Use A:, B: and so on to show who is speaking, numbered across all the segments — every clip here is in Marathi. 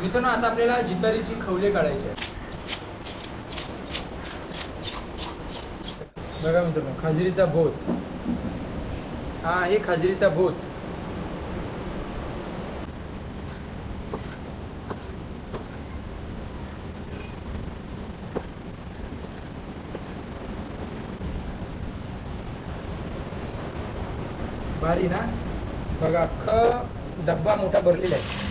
A: मित्रांनो आता आपल्याला जितारीची खवले काढायचे आहे बघा मित्रांनो खाजरीचा बोत हा आहे खाजरीचा बोत भारी ना? बघा अख्खा डब्बा मोठा भरलेला आहे.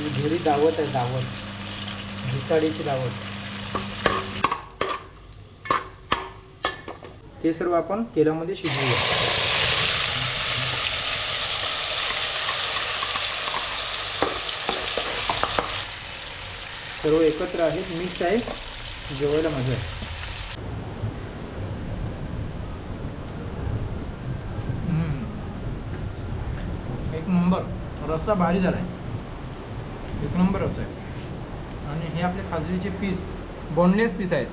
A: म्हणजे घरी दावत आहे दावत. झुताडीची दावत. ते सर्व आपण तेलामध्ये शिजवूया. सर्व एकत्र आहेत मिक्स आहे जेवायला मजा आहे. एक नंबर. रस्सा भारी झाला आहे एक नंबर रस्सा आहे आणि हे आपले खाजरीचे पीस बोनलेस पीस आहेत.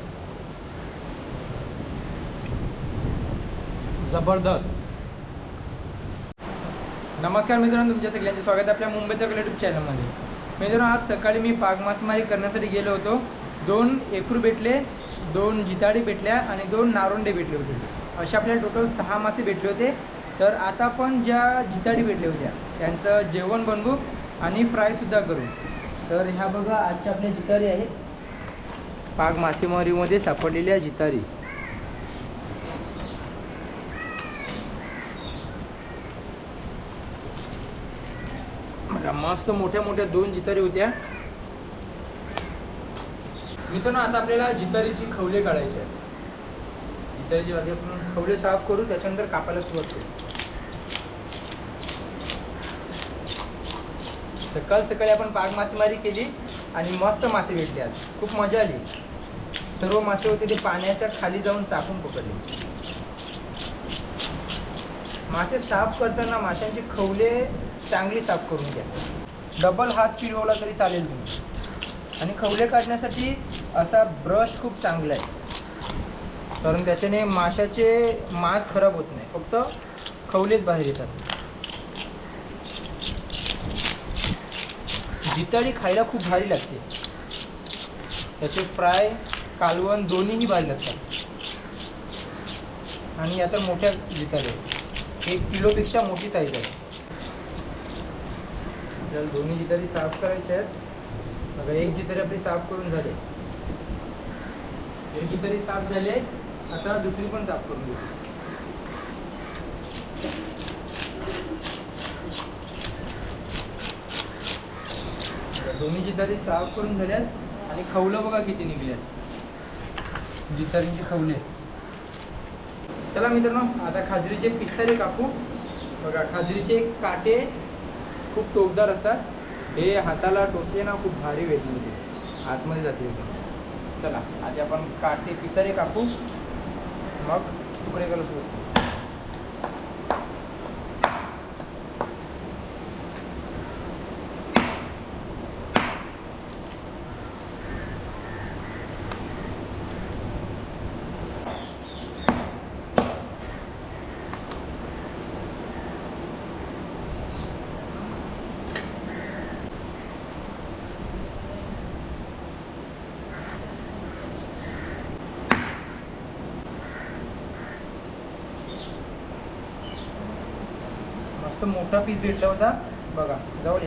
A: जबरदस्त. नमस्कार मित्रांनो तुमच्या सगळ्यांचे स्वागत आहे आपल्या मुंबईच्या युट्यूब चॅनलमध्ये मित्रांनो आज सकाळी मी पाक मासेमारी करण्यासाठी गेलो होतो. दोन एकरू भेटले दोन जिताडी भेटल्या आणि दोन नारोंडे भेटले होते. असे आपल्याला टोटल सहा मासे भेटले होते. तर आता पण ज्या जिताडी भेटल्या होत्या त्यांचं जेवण बनवू आणि फ्रायसुद्धा करू. तर ह्या बघा आजच्या आपल्या जितारी आहेत. पाक मासेमारीमध्ये सापडलेल्या जितारी. मस्त मोठ्या मोठ्या दोन जितारी होत्या. मित्रांनो आता आपल्याला जितारीची खवले काढायचे आहेत. जितारीची आधी आपण खवले साफ करू त्याच्यानंतर कापायला सुरुवात करू. सकाळ सकाळी आपण पाग मासेमारी केली आणि मस्त मासे भेटले आज. खूप मजा आली. सर्व मासे होते ते पाण्याच्या खाली जाऊन चाकून पकडले. मासे साफ करताना माशांचे खवले चांगली साफ करून घ्या. डबल हात फिरवला तरी चालेल तुम्ही. आणि खवले काढण्यासाठी असा ब्रश खूप चांगला आहे. कारण त्याच्याने माशाचे मांस खराब होत नाही. फक्त खवलेच बाहेर येतात. जिताडी खायला खूप भारी लागते. त्याचे फ्राय कालवण दोन्हीही भारी लागतात. आणि आता मोठ्या जिताडी एक किलोपेक्षा मोठी साईज आहे. आपल्याला दोन्ही जितारी साफ करायचे आहेत. बघा एक जितारी आपली साफ करून झाले एक जितारी साफ झाले आता दुसरी पण साफ करून घेऊ. दोन्ही जितारी साफ करून झाल्यात आणि खवलं बघा किती निघल्यात. जितारींची खवले. चला मित्रांनो आता खाजरीचे पिसारे कापू. बघा खाजरीचे काटे खूप टोकदार असतात. हे हाताला टोचले ना खूप भारी वेदना होते. आतमध्ये जाते चला आधी आपण काटे पिसारे कापू. मग तुकडे करू सुरू मस्त मोठा पीस भेटला होता. बघा जवळ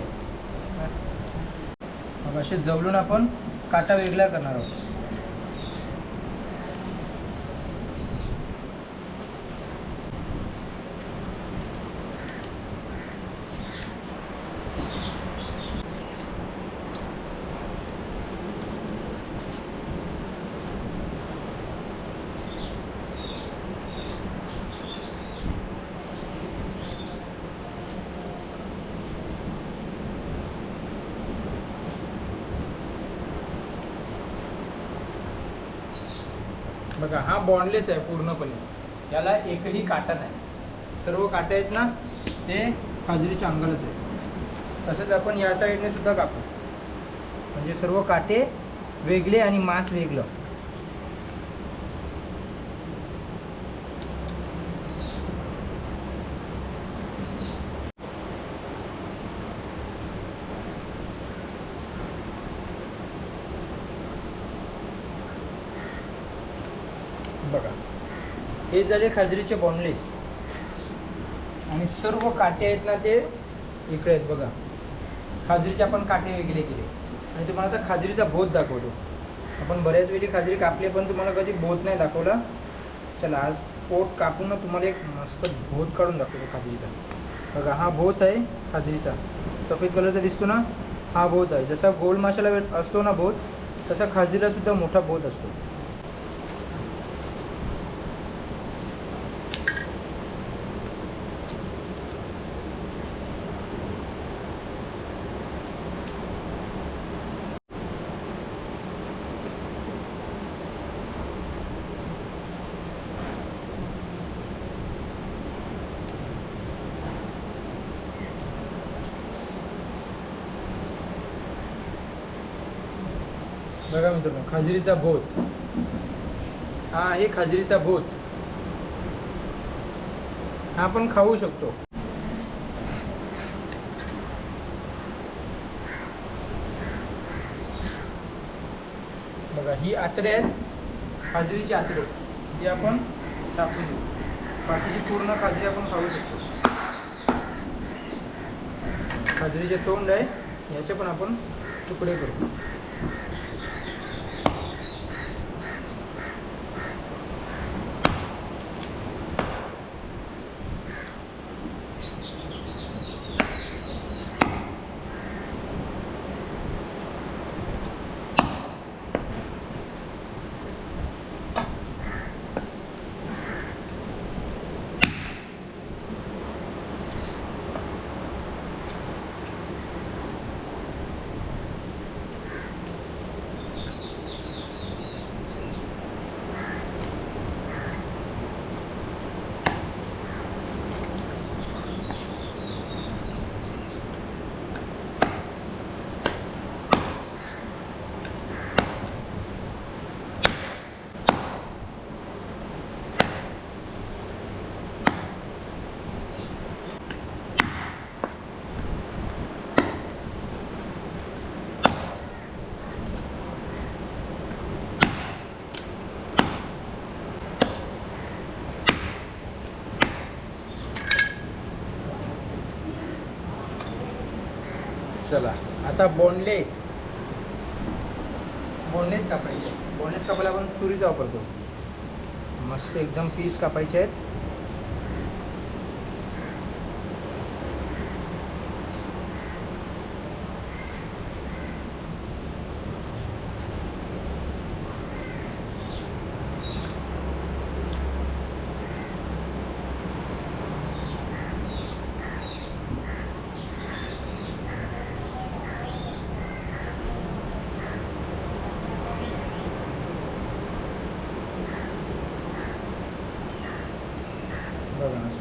A: बघा असे जवळून आपण काटा वेगळा करणार आहोत बघा हा बॉन्डलेस आहे पूर्णपणे. याला एकही काटा नाही. सर्व काटे आहेत ना ते काजरीच्या अंगालाच आहे तसंच आपण या साईडने सुद्धा कापू. म्हणजे सर्व काटे वेगळे आणि मांस वेगळं बघा हे झाले खाजरीचे बॉनलेस आणि सर्व काटे आहेत ना ते इकडे आहेत बघा. खाजरीचे आपण काटे वेगळे केले. आणि तुम्हाला आता खाजरीचा बोध दाखवतो. आपण बऱ्याच वेळी खाजरी कापले पण तुम्हाला कधी बोध नाही दाखवला. चला आज पोट कापून ना तुम्हाला एक मस्त भोत काढून दाखवतो खाजरीचा. बघा हा भोत आहे खाजरीचा. सफेद कलरचा दिसतो ना? हा भोत आहे. जसा गोल माशाला असतो ना भोत तसा खाजरीला सुद्धा मोठा भोत असतो. बघा मित्रांनो खाजरीचा भोत. हा आहे खाजरीचा भोत. हा आपण खाऊ शकतो. बघा ही आतडे आहेत खाजरीची आतडे. ही आपण टाकून देऊ बाकीची पूर्ण खाजरी आपण खाऊ शकतो. खाजरीचे तोंड आहे याचे पण आपण तुकडे करू. चला. आता बोनलेस बोनलेस कापायचे. बोनलेस कापायला आपण सुरीचा वापरतो. मस्त एकदम पीस कापायचे आहेत.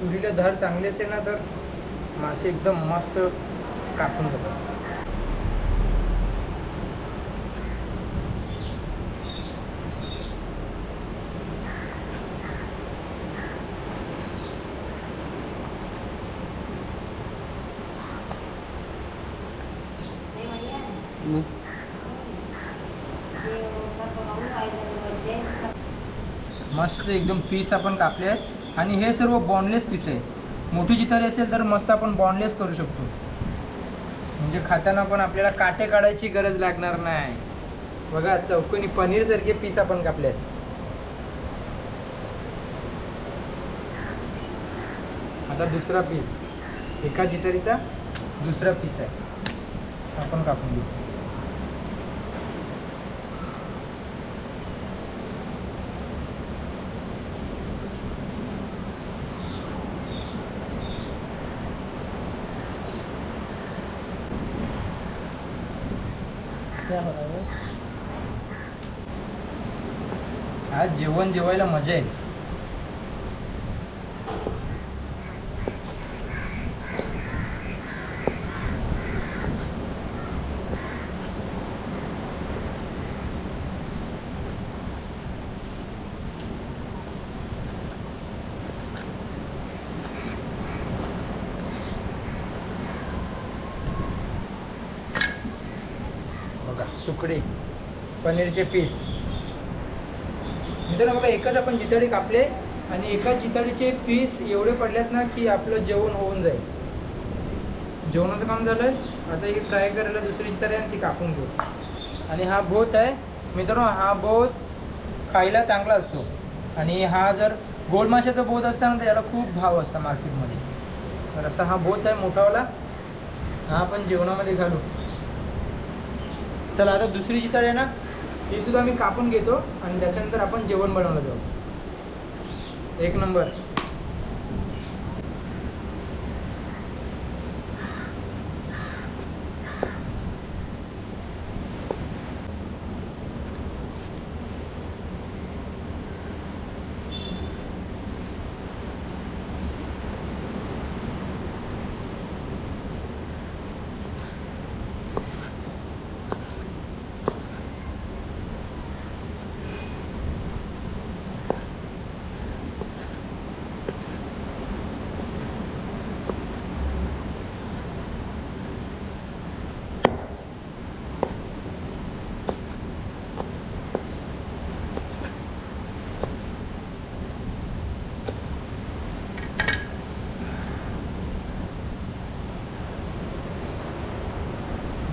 A: सुरीला धार चांगले असेल ना तर मासे एकदम मस्त कापून जातात मस्त एकदम पीस आपण कापले आहेत. आणि हे सर्व बॉन्डलेस पीस आहे. मोठी जितारी असेल तर मस्त आपण बॉन्डलेस करू शकतो. म्हणजे खाताना पण आपल्याला काटे काढायची गरज लागणार नाही. बघा चौकोनी पनीर सारखे पीस आपण कापले आहेत आता दुसरा पीस एका जितारीचा दुसरा पीस आहे. आपण कापून घेऊ. आज जेवण जेवायला मजा आहे बघा तुकडे पनीरचे पीस मी मित्रांनो बघा एकच आपण चितळे कापले आणि एकाच चितळीचे पीस एवढे पडल्यात ना की आपलं जेवण होऊन जाईल. जेवणाचं काम झालं आता ही फ्राय करायला दुसरी चितळी आणि ती कापून घेऊ. आणि हा बोत आहे. मित्रांनो हा बोत खायला चांगला असतो. आणि हा जर गोड माशाचा बोत असता ना तर याला खूप भाव असता मार्केटमध्ये. तर असा हा बोत आहे मोठावाला. हा आपण जेवणामध्ये घालू. चला आता दुसरी चितळी आहे ना. ही सुद्धा मी कापून घेतो आणि त्याच्यानंतर आपण जेवण बनवलं जाऊ. एक नंबर.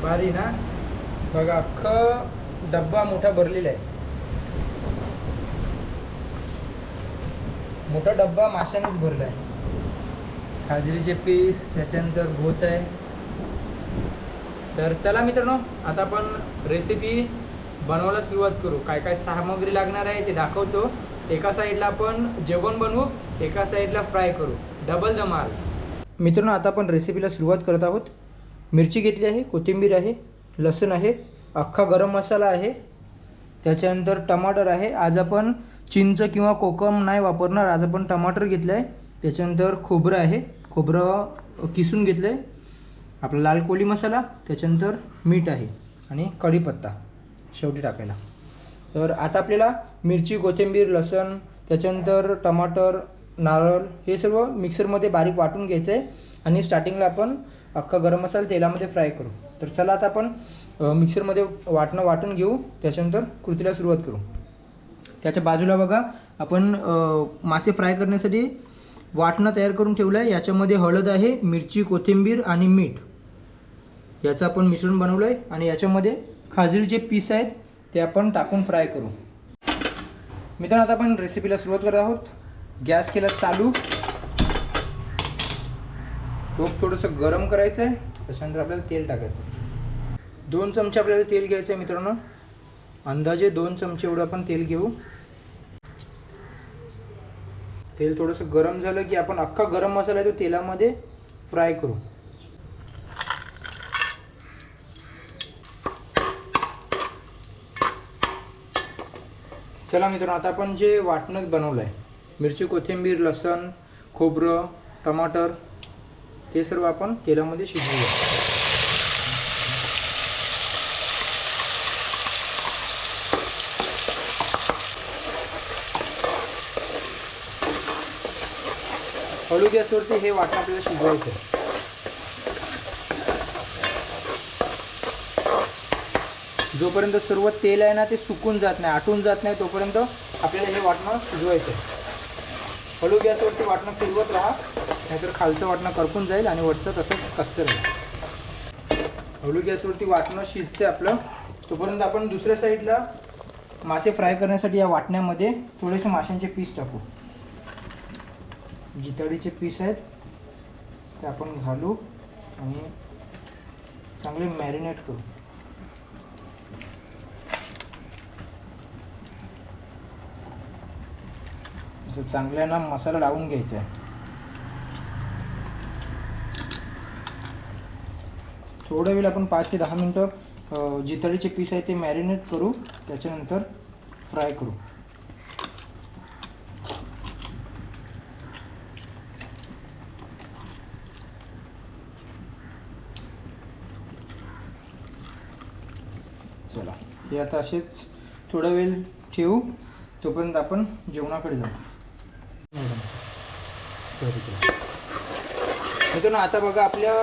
A: भारी ना? बघा अख्खं डब्बा मोठा भरलेला आहे. मोठा डब्बा माशानेच भरला आहे खाजरीचे पीस त्याच्यानंतर भूत आहे. तर चला मित्रांनो आता आपण रेसिपी बनवायला सुरुवात करू. काय काय सामग्री लागणार आहे ते दाखवतो. एका साईडला आपण जेवण बनवू एका साईडला फ्राय करू. डबल धमाल मित्रांनो आता आपण रेसिपीला सुरुवात करत आहोत. मिरची घेतली आहे कोथिंबीर आहे लसूण आहे अख्खा गरम मसाला आहे. त्याच्यानंतर टमाटर आहे. आज आपण चिंच किंवा कोकम नाही वापरणार. आज आपण टमाटर घेतलं आहे त्याच्यानंतर खोबरं आहे. खोबरं किसून घेतलं आहे आपला लाल कोळी मसाला त्याच्यानंतर मीठ आहे आणि कढीपत्ता शेवटी टाकायला. तर आता आपल्याला मिरची कोथिंबीर लसण त्याच्यानंतर टमाटर नारळ हे सर्व मिक्सरमध्ये बारीक वाटून घ्यायचं आहे आणि स्टार्टिंगला आपण अख्खा गरम मसाला तेलामध्ये फ्राय करू. तर चला आता आपण मिक्सरमध्ये वाटणं वाटून घेऊ. त्याच्यानंतर कृतीला सुरुवात करू. त्याच्या बाजूला बघा आपण मासे फ्राय करण्यासाठी वाटणं तयार करून ठेवलं आहे याच्यामध्ये हळद आहे मिरची कोथिंबीर आणि मीठ. याचं आपण मिश्रण बनवलं आहे आणि याच्यामध्ये खाजरीचे पीस आहेत ते आपण टाकून फ्राय करू. मित्रांनो आता आपण रेसिपीला सुरुवात करत आहोत. गॅस केला चालू. टोप थोडंसं गरम करायचं आहे त्याच्यानंतर आपल्याला तेल टाकायचं. आहे. दोन चमचे आपल्याला तेल घ्यायचं आहे मित्रांनो. अंदाजे दोन चमचे एवढं आपण तेल घेऊ. तेल थोडंसं गरम झालं की आपण अख्खा गरम मसाला आहे तो तेलामध्ये फ्राय करू. चला मित्रांनो आता आपण जे वाटणं बनवलं आहे मिरची कोथिंबीर लसण खोबरं टमाटर ते सर्व आपण तेलामध्ये शिजवूया. हळू गॅसवरती हे वाटण आपल्याला शिजवायचं आहे. जोपर्यंत सर्व तेल आहे ना ते सुकून जात नाही आटून जात नाही तोपर्यंत आपल्याला हे वाटणं शिजवायचं आहे. हळू गॅसवरती वाटणं फिरवत राहा. नाहीतर खालचं वाटणं करपून जाईल आणि वरचं तसंच कच्चं राहील. हळू गॅसवरती वाटणं शिजते आपलं. तोपर्यंत आपण दुसऱ्या साईडला मासे फ्राय करण्यासाठी या वाटण्यामध्ये थोडेसे माशांचे पीस टाकू. जितडीचे पीस आहेत ते आपण घालू आणि चांगले मॅरिनेट करू. चांगल्यानं मसाला लावून घ्यायचा आहे. थोडा वेळ आपण पाच ते दहा मिनटं जितळीचे पीस आहे ते मॅरिनेट करू त्याच्यानंतर फ्राय करू. चला हे आता असेच थोडा वेळ ठेवू तोपर्यंत आपण जेवणाकडे जाऊ. मित्रांनो आता बघा आपल्या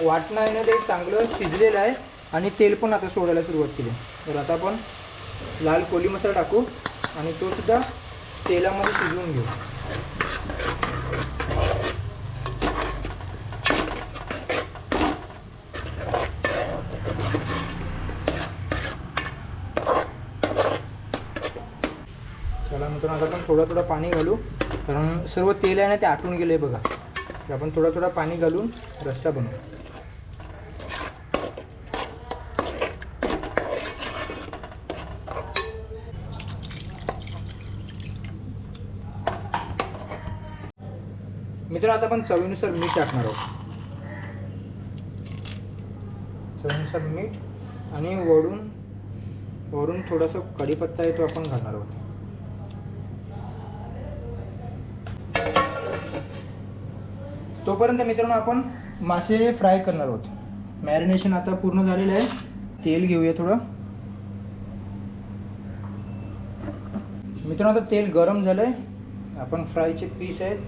A: वाटणं आहे ना ते चांगलं शिजलेलं आहे आणि तेल पण आता सोडायला सुरुवात केली. तर आता आपण लाल कोली मसाला टाकू आणि तो सुद्धा तेलामध्ये शिजवून घेऊ. चला मित्रांनो आता आपण थोडं थोडं पाणी घालू. कारण सर्व तेल आहे ना ते आटून गेले बघा. तर आपण थोडा थोडा पाणी घालून रस्सा बनवू. मित्र आता आपण चवीनुसार मीठ टाकणार आहोत. चवीनुसार मीठ आणि वरून वरून थोडासा कढीपत्ता आहे तो आपण घालणार आहोत. तोपर्यंत मित्रांनो आपण मासे फ्राय करणार आहोत. मॅरिनेशन आता पूर्ण झालेलं आहे. तेल घेऊया थोडं. मित्रांनो आता तेल गरम झालं आहे आपण फ्रायचे पीस आहेत.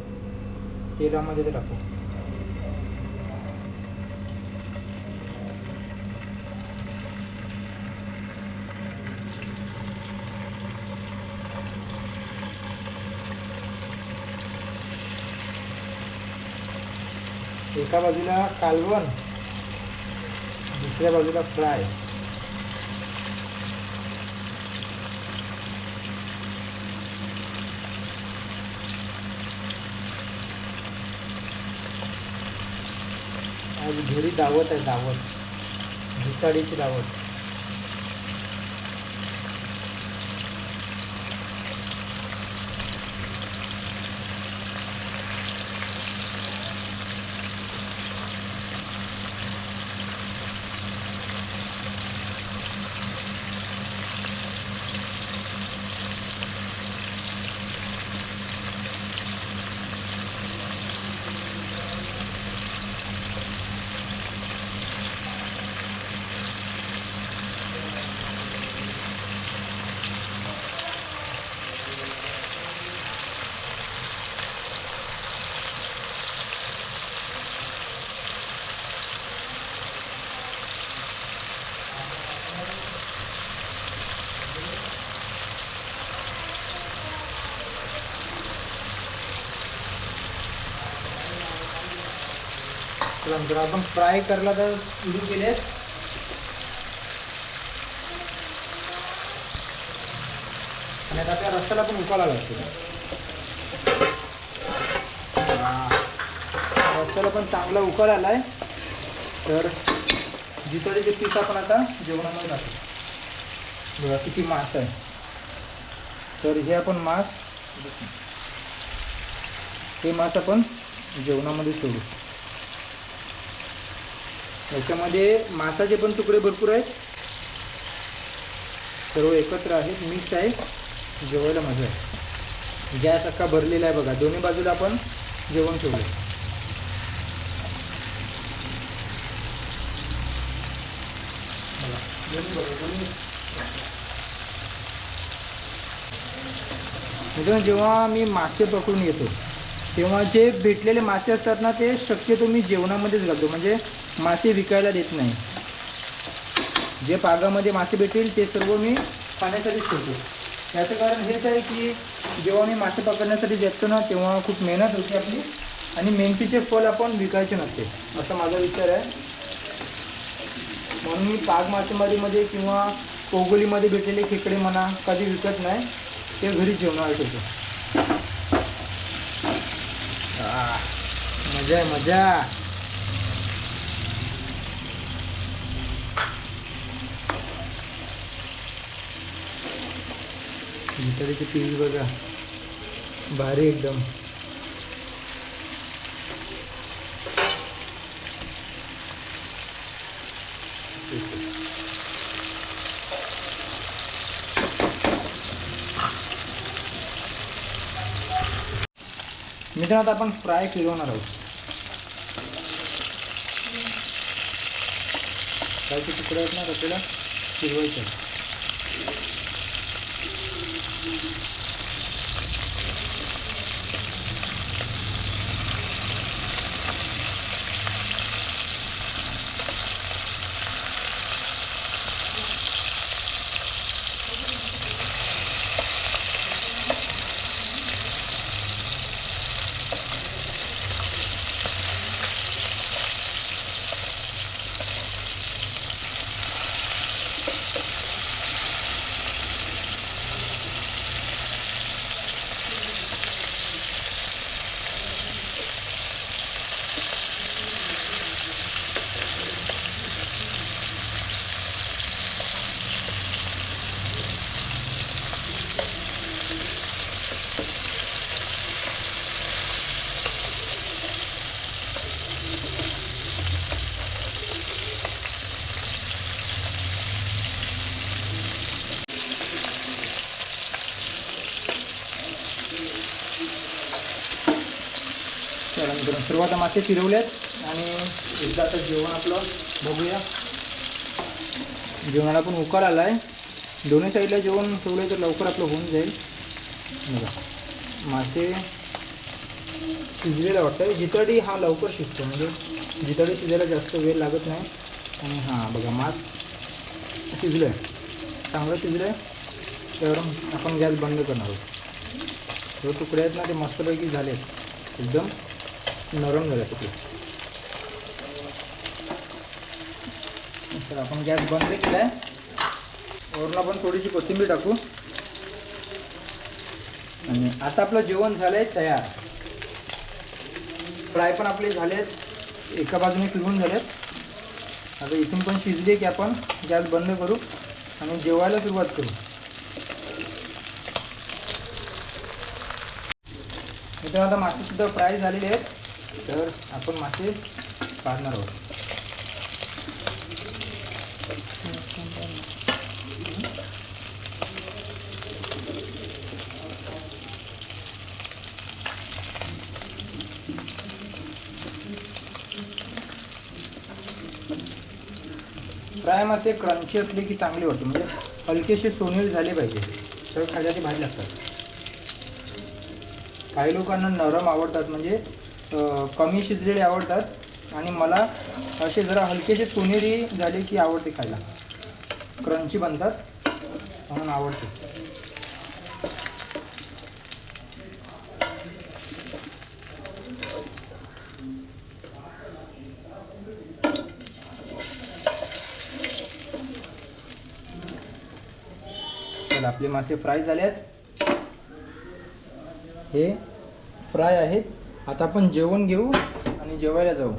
A: तेलामध्ये ते टाकू एका बाजूला कालवण दुसऱ्या बाजूला फ्राय आज घरी दावत आहे दावत. भुताडीची दावत. चला मित्रांनो आपण फ्राय करायला तर सुरू केले. आणि आता त्या रस्त्याला पण उकाळा लागतो. रस्त्याला पण चांगला उकाळ आहे तर जिथं तिथे पीस आपण आता जेवणामध्ये टाकू बघा किती मांस आहे. तर हे आपण मांस हे मांस आपण जेवणामध्ये सोडू. याच्यामध्ये मासाचे पण तुकडे भरपूर आहेत. सर्व एकत्र आहेत मिक्स आहे जेवायला मजा आहे. गॅस अख्खा भरलेला आहे बघा. दोन्ही बाजूला आपण जेवण ठेवलं मित्रांनो जेव्हा मी मासे पकडून येतो तेव्हा जे भेटलेले मासे असतात ना ते शक्यतो मी जेवणामध्येच घालतो. म्हणजे मासे विकायला देत नाही. जे पागामध्ये मासे भेटतील ते सर्व मी खाण्यासाठीच ठेवतो. याचं कारण हेच आहे की जेव्हा मी मासे पकडण्यासाठी जातो ना तेव्हा खूप मेहनत होते आपली आणि मेहनतीचे फळ आपण विकायचे नसते. असा माझा विचार आहे. म्हणून मी पाग मासेमारीमध्ये किंवा पोगोलीमध्ये भेटलेले खेकडे म्हणा कधी विकत नाही ते घरी जेवणाला ठेवतो मजा आहे मजा. भितारीचे पीस बघा. भारी एकदम. मित्रांनो आपण फ्राय फिरवणार आहोत. फ्रायचे तुकडे आहेत ना आपल्याला फिरवायचे. Thank you. चला आता मासे फिरवले आहेत आणि एकदा आता जेवण आपलं बघूया. जेवणाला पण उकार आला आहे दोन्ही साईडला जेवण ठेवलं तर लवकर आपलं होऊन जाईल. बघा. मासे शिजलेला वाटतं जितडी हा लवकर शिजतो. म्हणजे जितडी शिजायला जास्त वेळ लागत नाही. आणि हां बघा मास शिजलं आहे चांगलं शिजलं आहे तर आपण गॅस बंद करणार आहोत. जो तुकडे आहेत ना ते मस्तपैकी झाले एकदम. नरम झाले तुकडे तर आपण गॅस बंद केला आहे वरून आपण थोडीशी कोथिंबीर टाकू. आणि आता आपलं जेवण झालं आहे तयार. फ्राय पण आपले झालेत. एका बाजूने फिरवून झालेत. आता इथून पण शिजले की आपण गॅस बंद करू आणि जेवायला सुरुवात करू. इथं आता मासे सुद्धा फ्राय झालेले आहेत. तर आपण मासे काढणार आहोत. फ्राय मासे क्रंची असले की चांगले वाटते म्हणजे हलकेसे सोनेरी झाले पाहिजे. तर खाण्याची भाजी लागतात. काही लोकांना नरम आवडतात म्हणजे कमी शिजलेले आवडतात आणि मला असे जरा हलकेसे सोनेरी झाले की आवडते खायला. क्रंची बनतात म्हणून आवडते. चला आपले मासे फ्राय झाले आहेत हे फ्राय आहेत. आता आपण जेवण घेऊ आणि जेवायला जाऊ.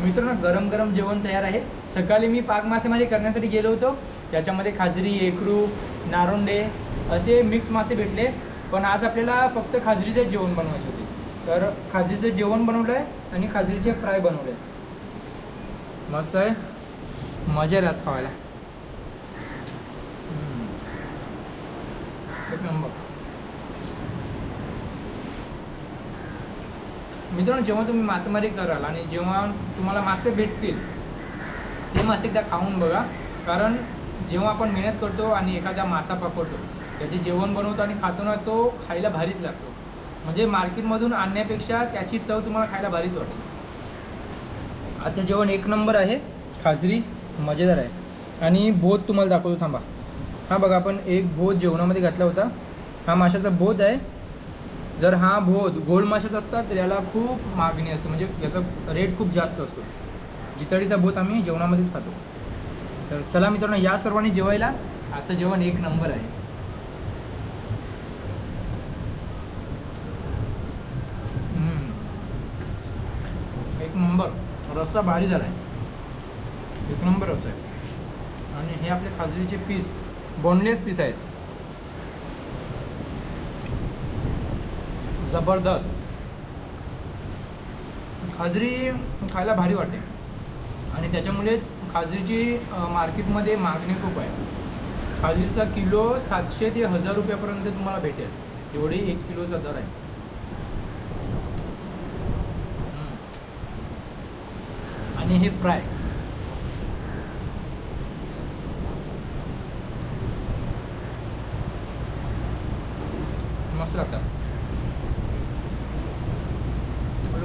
A: मित्रांनो गरम गरम जेवण तयार आहे. सकाळी मी पाक मासेमारी करण्यासाठी गेलो होतो. त्याच्यामध्ये खाजरी एकरू नारोंडे असे मिक्स मासे भेटले. पण आज आपल्याला फक्त खाजरीचे जेवण बनवायचे होते. तर खाजरीचं जेवण बनवलं आहे आणि खाजरीचे फ्राय बनवले मस्त आहे. मजा आहे आज खावायला एक नंबर. मित्रांनो जेव्हा तुम्ही मासेमारी कराल आणि जेव्हा तुम्हाला मासे भेटतील ते मासे एकदा खाऊन बघा. कारण जेव्हा आपण मेहनत करतो आणि एखादा मासा पकडतो त्याचे जेवण बनवतो आणि खातो ना तो खायला भारीच लागतो. म्हणजे मार्केटमधून आणण्यापेक्षा त्याची चव तुम्हाला खायला भारीच वाटेल आजचं जेवण एक नंबर आहे. खाजरी मजेदार आहे. आणि बोध तुम्हाला दाखवतो थांबा. हा बघा आपण एक बोध जेवणामध्ये घातला होता. हा माशाचा बोध आहे. जर हा बोध गोल्ड माशाचा असतात तर याला खूप मागणी असते. म्हणजे याचा रेट खूप जास्त असतो. जितडीचा बोध आम्ही जेवणामध्येच खातो. तर चला मित्रांनो या सर्वांनी जेवायला. आजचं जेवण एक नंबर आहे. एक नंबर. रस्सा भारी झाला आहे एक नंबर रस्सा आहे. आणि हे आपले खाजरीचे पीस बोनलेस पीस आहेत. जबरदस्त. खाजरी खायला भारी वाटते. आणि त्याच्यामुळेच खाजरीची मार्केटमध्ये मागणी खूप आहे. खाजरीचा किलो सातशे ते हजार रुपयापर्यंत तुम्हाला भेटेल. एवढी एक किलोचा दर आहे. आणि हे फ्राय. मस्त लागतात.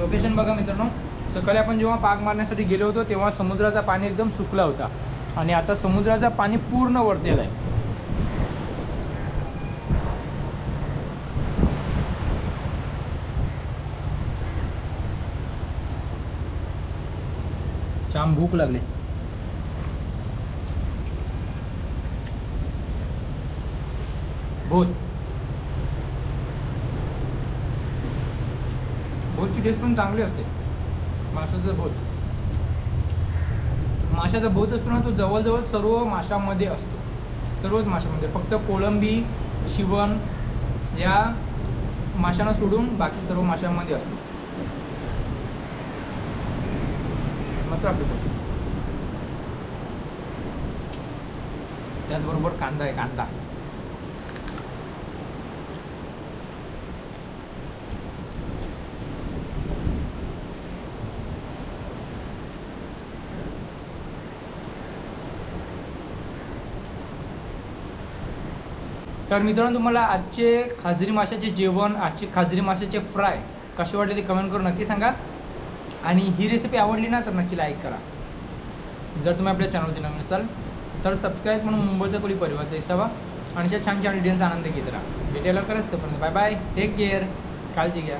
A: लोकेशन बघा मित्रांनो. सकाळी आपण जेव्हा पाक मारण्यासाठी गेलो होतो तेव्हा समुद्राचा पाणी एकदम सुकला होता. आणि आता समुद्राचा पाणी पूर्ण वरतेला आहे. छान भूक लागली. भूत. भूतची टेस्ट पण चांगली असते. माशाचं भूत. माशाचा भूत असतो ना तो जवळजवळ सर्व माशामध्ये असतो. सर्वच माशामध्ये. फक्त कोळंबी शिवण या माशांना सोडून बाकी सर्व माशांमध्ये असतो. मस्त आपली त्याचबरोबर कांदा आहे कांदा. तर मित्रांनो तुम्हाला आजचे खाजरी माशाचे जेवण आजचे खाजरी माशाचे फ्राय कसे वाटले ते कमेंट करून नक्की सांगा. आणि ही रेसिपी आवडली ना तर नक्की लाईक करा. जर तुम्ही आपल्या चॅनलवरती नवीन असाल तर सबस्क्राईब म्हणून मुंबईचा कोणी परिवारचा हिस्सा आणि अशा छान छान डिटेल्स आनंद घेत राहा. भेटायला करत पण बाय बाय टेक केअर काळजी घ्या.